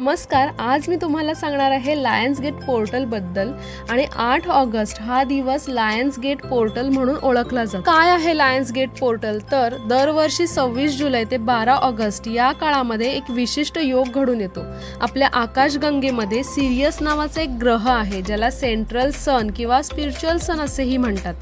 नमस्कार आज मी तुम्हाला सांगणार आहे लायन्स गेट पोर्टलबद्दल आणि आठ ऑगस्ट हा दिवस लायन्स गेट पोर्टल म्हणून ओळखला जातो. काय आहे लायन्स गेट पोर्टल तर दरवर्षी सव्वीस जुलै ते बारा ऑगस्ट या काळामध्ये एक विशिष्ट योग घडून येतो. आपल्या आकाशगंगेमध्ये सिरियस नावाचा एक ग्रह आहे ज्याला सेंट्रल सन किंवा स्पिरिच्युअल सन असेही म्हणतात.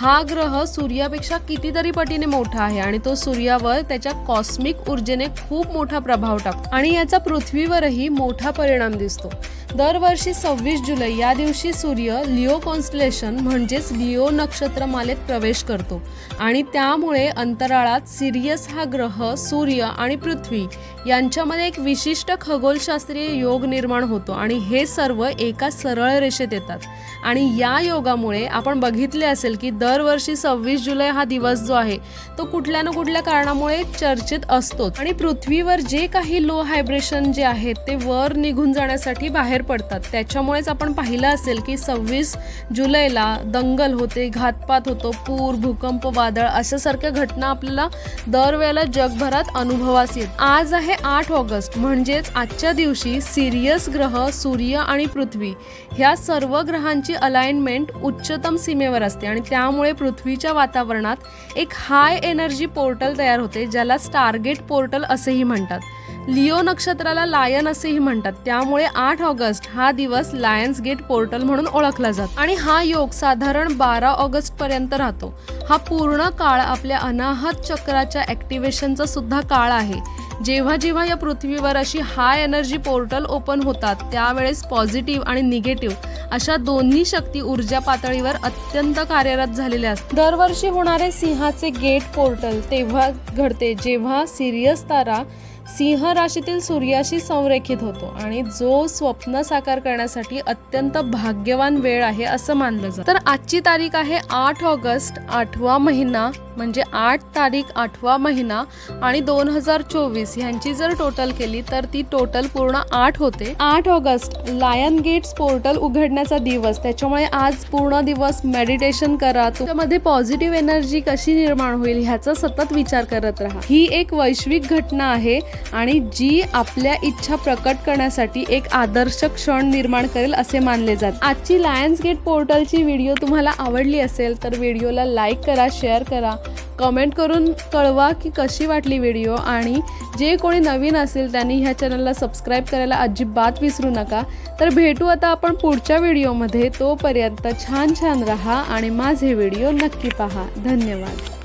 हा ग्रह सूर्यापेक्षा कितीतरी पटीने मोठा आहे आणि तो सूर्यावर त्याच्या कॉस्मिक ऊर्जेने खूप मोठा प्रभाव टाकतो. आणि याचा पृथ्वीवरही मोठा परिणाम दिसतो. दरवर्षी सव्वीस जुलै या दिवशी सूर्य लिओ कॉन्स्टलेशन म्हणजेच लिओ नक्षत्रमालेत प्रवेश करतो आणि त्यामुळे अंतराळात सिरियस हा ग्रह सूर्य आणि पृथ्वी यांच्यामध्ये एक विशिष्ट खगोलशास्त्रीय योग निर्माण होतो आणि हे सर्व एका सरळ रेषेत येतात. आणि या योगामुळे आपण बघितले असेल की दरवर्षी सव्वीस जुलै हा दिवस जो आहे तो कुठल्या ना कुठल्या कारणामुळे चर्चेत असतोच. आणि पृथ्वीवर जे काही लो हायब्रेशन जे आहेत ते वर निघून जाण्यासाठी बाहेर पडतात. त्याच्यामुळेच आपण पाहिलं असेल की सव्वीस जुलैला दंगल होते घातपात होतो पूर भूकंप वादळ अशासारख्या घटना आपल्याला दरवेळेला जगभरात अनुभवास येत. आज आहे आठ ऑगस्ट म्हणजेच आजच्या दिवशी सिरियस ग्रह सूर्य आणि पृथ्वी ह्या सर्व ग्रहांची अलाइनमेंट उच्चतम सीमेवर असते आणि त्यामुळे पृथ्वीच्या वातावरणात एक हाय एनर्जी पोर्टल तयार होते ज्याला स्टारगेट पोर्टल असेही म्हणतात. लिओ नक्षत्राला लायन असेही म्हणतात. त्यामुळे आठ ऑगस्ट हा दिवस लायन्स गेट पोर्टल म्हणून ओळखला जातो. आणि हा योग साधारण बारा ऑगस्ट पर्यंत राहतो. हा पूर्ण काळ आपल्या अनाहत चक्राच्या ऍक्टिव्हेशनचा सुद्धा काळ आहे. जेव्हा जेव्हा या पृथ्वीवर अशी हाय एनर्जी पोर्टल ओपन होतात त्यावेळेस पॉझिटिव्ह आणि निगेटिव्ह अशा दोन्ही शक्ती ऊर्जा पातळीवर अत्यंत कार्यरत झालेल्या असतात. दरवर्षी होणारे सिंहाचे गेट पोर्टल तेव्हा घडते जेव्हा सिरियस तारा सिंह राशीतील सूर्याशी संरेखित होतो आणि जो स्वप्न साकार करण्यासाठी अत्यंत भाग्यवान वेळ आहे असं मानलं जातं. तर आजची तारीख आहे आठ ऑगस्ट आठवा महिना. म्हणजे आठ तारीख आठवा महिना आणि दोन हजार चोवीस ह्यांची जर टोटल केली तर ती टोटल पूर्ण आठ होते. आठ ऑगस्ट लायन गेट्स पोर्टल उघडण्याचा दिवस. त्याच्यामुळे आज पूर्ण दिवस मेडिटेशन करा. त्यामध्ये पॉझिटिव्ह एनर्जी कशी निर्माण होईल ह्याचा सतत विचार करत राहा. ही एक वैश्विक घटना आहे आणि जी आपल्या इच्छा प्रकट करण्यासाठी एक आदर्श क्षण निर्माण करेल असे मानले जाते. आजची लायन्स गेट पोर्टलची व्हिडिओ तुम्हाला आवडली असेल तर व्हिडिओला लाईक करा शेअर करा. कमेंट करून कळवा की कशी वाटली व्हिडिओ आणि जे कोणी नवीन असेल त्यांनी ह्या चॅनलला सबस्क्राईब करायला अजिबात विसरू नका. तर भेटू आता आपण पुढच्या व्हिडिओमध्ये. तोपर्यंत छान छान रहा आणि माझे व्हिडिओ नक्की पहा. धन्यवाद.